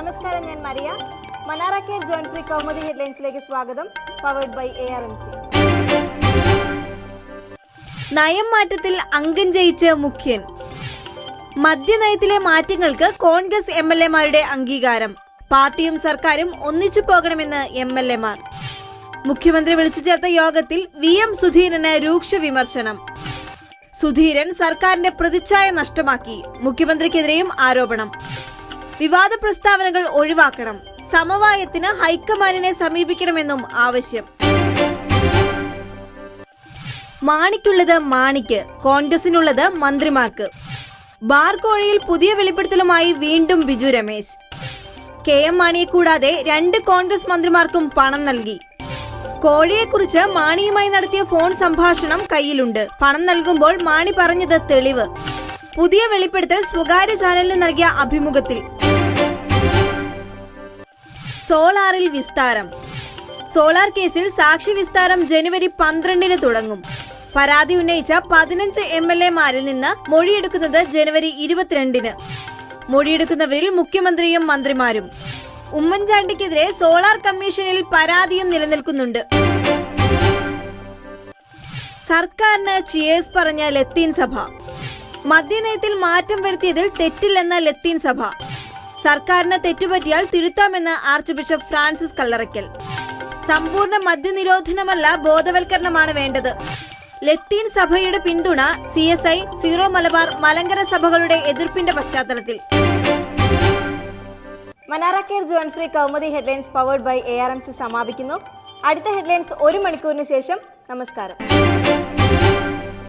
നമസ്കാരം ഞാൻ Maria. Manara care join free Kaumudi ഹെഡ്ലൈൻസിലേക്ക് സ്വാഗതം powered by A R M C. നയം മാറ്റത്തിൽ അംഗം ജയിച്ച് മുഖ്യൻ. മദ്യനയത്തിലെ മാറ്റങ്ങൾക്ക് കോൺഗ്രസ് എം എൽ എമാരുടെ അംഗീകാരം. പാർട്ടിയും സർക്കാരും ഒന്നിച്ചു പോകണമെന്ന് എം എൽ എമാർ മുഖ്യമന്ത്രി വിളിച്ചു ചേർത്ത യോഗത്തിൽ വി എം സുധീരന് രൂക്ഷ വിമർശനം. സുധീരൻ സർക്കാരിന്റെ പ്രതിച്ഛായ നഷ്ടമാക്കി. മുഖ്യമന്ത്രിക്കെതിരെയും ആരോപണം. വിവാദ പ്രസ്താവനകൾ ഒഴിവാക്കണം. സമവായത്തിന് ഹൈക്കമാൻഡിനെ സമീപിക്കണമെന്നും ആവശ്യം. മാണിക്കുള്ളത് മാണിക്ക് കോൺഗ്രസിനുള്ളത് മന്ത്രിമാർക്ക്. ബാർ കോഴയിൽ പുതിയ വെളിപ്പെടുത്തലുമായി വീണ്ടും ബിജു രമേശ്. കെ എം മാണിയെ കൂടാതെ രണ്ട് കോൺഗ്രസ് മന്ത്രിമാർക്കും പണം നൽകി. കോഴിയെക്കുറിച്ച് മാണിയുമായി നടത്തിയ ഫോൺ സംഭാഷണം കയ്യിലുണ്ട്. പണം നൽകുമ്പോൾ മാണി പറഞ്ഞത് തെളിവ്. പുതിയ വെളിപ്പെടുത്തൽ സ്വകാര്യ ചാനലിന് നൽകിയ അഭിമുഖത്തിൽ. സോളാറിൽ വിസ്താരം. സോളാർ കേസിൽ സാക്ഷി വിസ്താരം ജനുവരി പന്ത്രണ്ടിന് തുടങ്ങും. പരാതി ഉന്നയിച്ച പതിനഞ്ച് എം എൽ എമാരിൽ നിന്ന് മൊഴിയെടുക്കുന്നത് ജനുവരി ഇരുപത്തിരണ്ടിന്. മൊഴിയെടുക്കുന്നവരിൽ മുഖ്യമന്ത്രിയും മന്ത്രിമാരും. ഉമ്മൻചാണ്ടിക്കെതിരെ സോളാർ കമ്മീഷനിൽ പരാതിയും നിലനിൽക്കുന്നുണ്ട്. സർക്കാരിന് ചിയേഴ്സ് പറഞ്ഞ ലത്തീൻ സഭ. മദ്യനയത്തിൽ മാറ്റം വരുത്തിയതിൽ തെറ്റില്ലെന്ന ലത്തീൻ സഭ. സർക്കാരിന് തെറ്റുപറ്റിയാൽ തിരുത്താമെന്ന് ആർച്ച് ബിഷപ്പ് ഫ്രാൻസിസ് കല്ലറയ്ക്കൽ. സമ്പൂർണ മദ്യനിരോധനമല്ല ബോധവൽക്കരണമാണ് വേണ്ടത്. ലത്തീൻ സഭയുടെ പിന്തുണ C S I Syro Malabar Malankara സഭകളുടെ എതിർപ്പിന്റെ പശ്ചാത്തലത്തിൽ. Manara care free Kaumudi headlines powered by A R M C സമാപിക്കുന്നു. അടുത്ത ഹെഡ്ലൈൻസ് ഒരു മണിക്കൂറിന് ശേഷം നമസ്കാരം.